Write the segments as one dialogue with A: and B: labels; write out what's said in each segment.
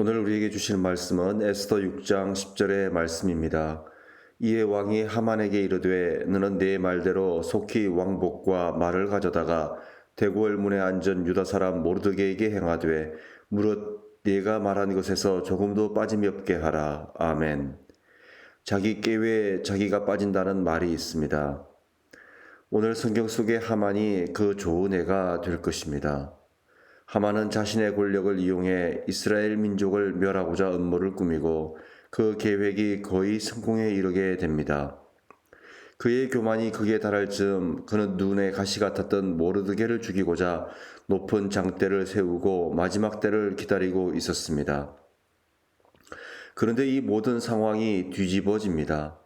A: 오늘 우리에게 주실 말씀은 에스더 6장 10절의 말씀입니다. 이에 왕이 하만에게 이르되 너는 네 말대로 속히 왕복과 말을 가져다가 대궐 문에 앉은 유다 사람 모르드게에게 행하되 무릇 네가 말한 것에서 조금도 빠짐이 없게 하라. 아멘. 자기 깨외에 자기가 빠진다는 말이 있습니다. 오늘 성경 속의 하만이 그 좋은 애가 될 것입니다. 하만은 자신의 권력을 이용해 이스라엘 민족을 멸하고자 음모를 꾸미고 그 계획이 거의 성공에 이르게 됩니다. 그의 교만이 극에 달할 즈음 그는 눈에 가시 같았던 모르드게를 죽이고자 높은 장대를 세우고 마지막 때를 기다리고 있었습니다. 그런데 이 모든 상황이 뒤집어집니다.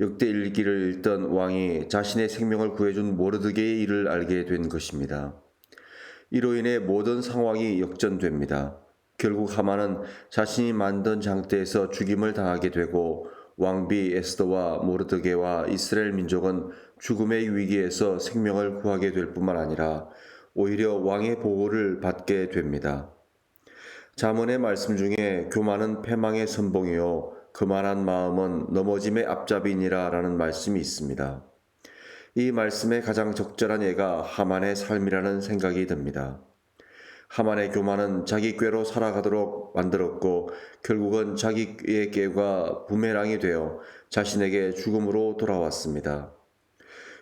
A: 역대 일기를 읽던 왕이 자신의 생명을 구해준 모르드게의 일을 알게 된 것입니다. 이로 인해 모든 상황이 역전됩니다. 결국 하만은 자신이 만든 장대에서 죽임을 당하게 되고 왕비 에스더와 모르드게와 이스라엘 민족은 죽음의 위기에서 생명을 구하게 될 뿐만 아니라 오히려 왕의 보호를 받게 됩니다. 자문의 말씀 중에 교만은 패망의 선봉이요 그만한 마음은 넘어짐의 앞잡이니라 라는 말씀이 있습니다. 이 말씀의 가장 적절한 예가 하만의 삶이라는 생각이 듭니다. 하만의 교만은 자기 꾀로 살아가도록 만들었고 결국은 자기의 꾀가 부메랑이 되어 자신에게 죽음으로 돌아왔습니다.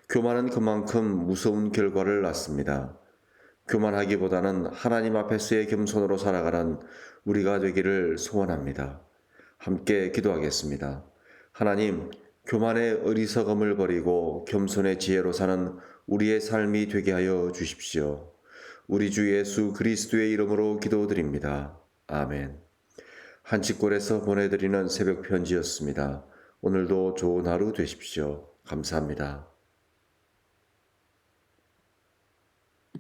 A: 교만은 그만큼 무서운 결과를 낳습니다. 교만하기보다는 하나님 앞에서의 겸손으로 살아가는 우리가 되기를 소원합니다. 함께 기도하겠습니다. 하나님, 교만의 어리석음을 버리고 겸손의 지혜로 사는 우리의 삶이 되게 하여 주십시오. 우리 주 예수 그리스도의 이름으로 기도드립니다. 아멘. 한치골에서 보내드리는 새벽 편지였습니다. 오늘도 좋은 하루 되십시오. 감사합니다.